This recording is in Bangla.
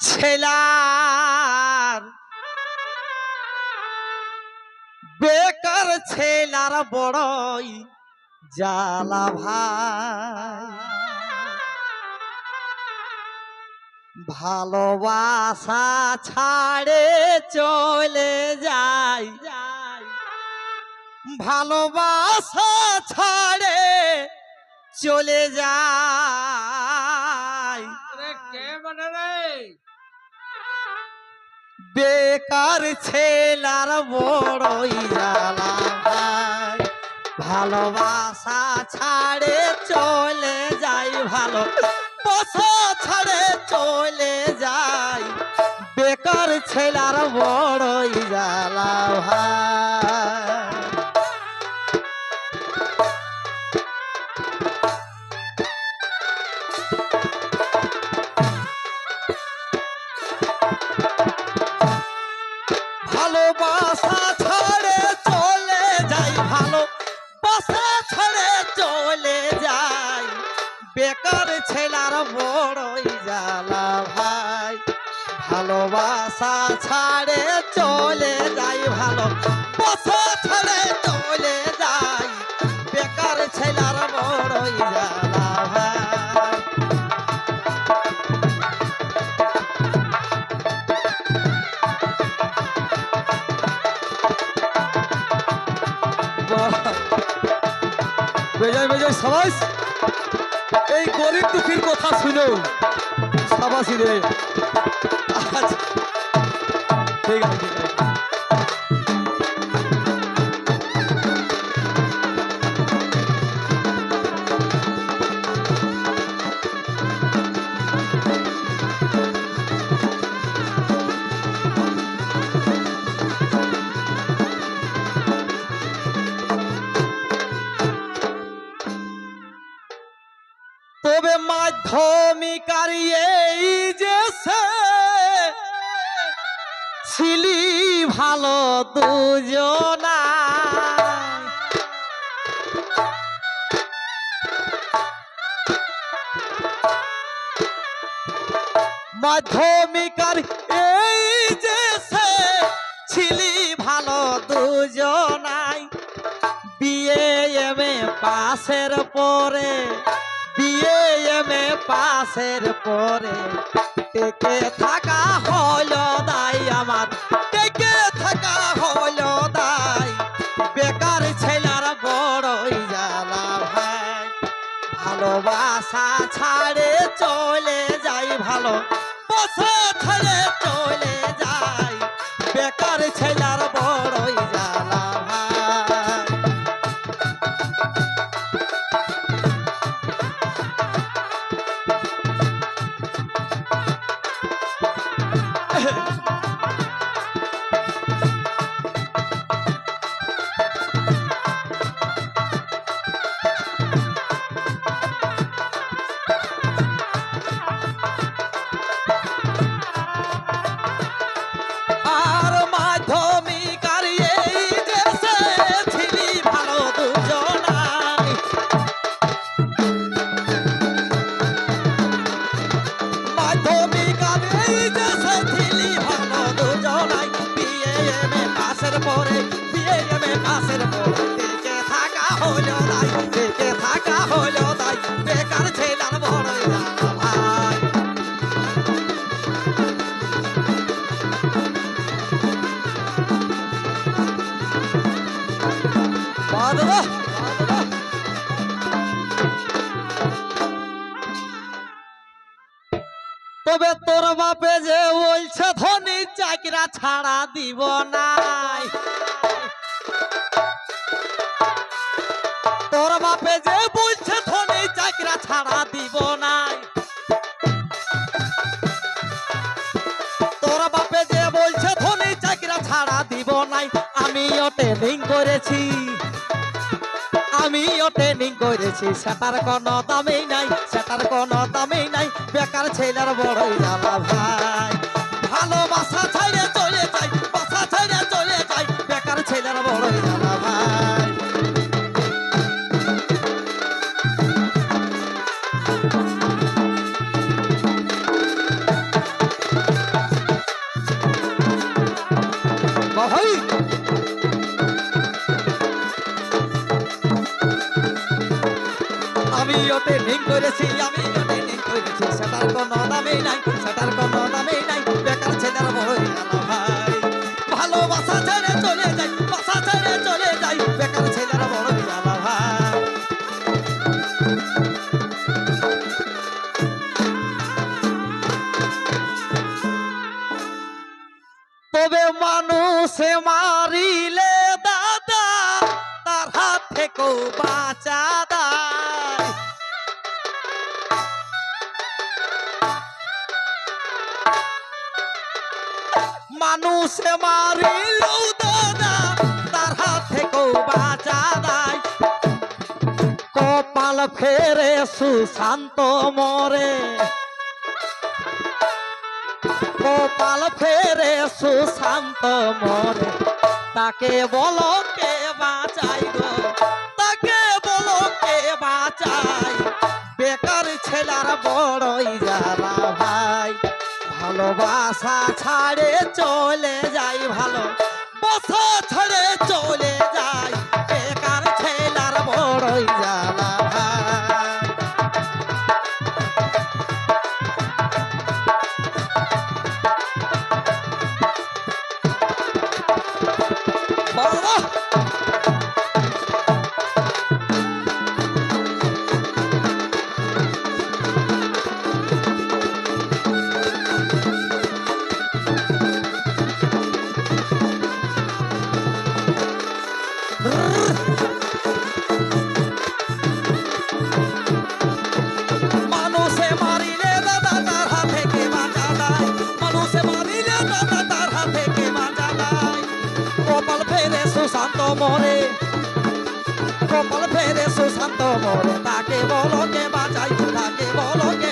ছেলার বেকার ছেলার বড়ই জ্বালা ভাই। ভালোবাসা ছাড়ে চলে যাই। ভালোবাসা ছাড়ে চলে যায় বেকার ছেলার বড়ই। ভালোবাসা ছাড়ে চলে যাই ভালো ছাড়ে চলে যাই। বেকার ছেলার বড়ই জ্বালা ভাই। বড়ই জ্বালা ভাই। ভালোবাসা ছাড়ে চলে যাই ভালো বাসা ছাড়ে চলে যাই। বেকার ছেলার বড়ই জ্বালা ভাই। বেজায় বেজায় সবাই এই গরিব দুঃখীর কথা শুনে। সাবাসি রে। আচ্ছা। ঠিক আছে ঠিক আছে। তবে মাধ্যমিক আর এই যে ছিলি ভালো দুজনা। মাধ্যমিক আর এই যে ছিলি ভালো দুজনাই। বিয়ে এম, এ, পাশের পরে এম পাশের পরে টেকে থাকা হলো দাই আমার। টেকে থাকা হলো দাই। বেকার ছেলার বড়ই জ্বালা ভাই। ভালোবাসা ছাড়ে চলে যাই ভালো। বাসা ছাড়ে চলে তবে তোর বাপে যে বলছে, ধনী চাকরা ছাড়া দিব নাই। তোর বাপে যে বলছে, ধনী চাকরা ছাড়া দিব নাই। তোর বাপে যে বলছে, ধনী চাকরা ছাড়া দিব নাই। আমিও ট্রেনিং করেছি। আমিও ট্রেনিং করেছি। সেটার কোনো দামই নাই, সেটার কোনো এলাকার ছেলের বড়ই জ্বালা ভাই। ভালোবাসা ছাইরে চলে যাই বাসা ছাইরে চলে যাই বেকার ছেলের বড়ই জ্বালা ভাই। ভাই। আমি ওতে ঢিং করেছি আমি ওতে ঢিং করেছি। সেটার কোনো দামই নাই, সেটার কোনো দামই নাই। বেকার ছেলের আলো ভাই? ভালোবাসা ছেড়ে চলে যাই, বাসা ছেড়ে চলে যাই, বেকার ছেলের আলো ভাই? তবে মানুষে মারিলে দাদা, তার হাত থেকেও বাঁচা দেয় মানুষে মারিলেও দাদা, তার হাত থেকেও বাঁচা দেয় কপাল ফেরে সুশান্ত মরে। কপাল ফেরে সুশান্ত মরে। তাকে বলো কে বাঁচাই গো, তাকে বলো কে বাঁচাই। বেকার ছেলার বড়ই ভাই ভালোবাসা ছাড়ে চলে যাই ভালো। বাসা ছাড়ে চলে যাই বেকার ছেলার বড়ই জ্বালা ভাই। ফেরে সুশান্ত মরে কপাল ফেরে সুশান্ত মরে তাকে বলো কে বাঁচাই তাকে বলো কে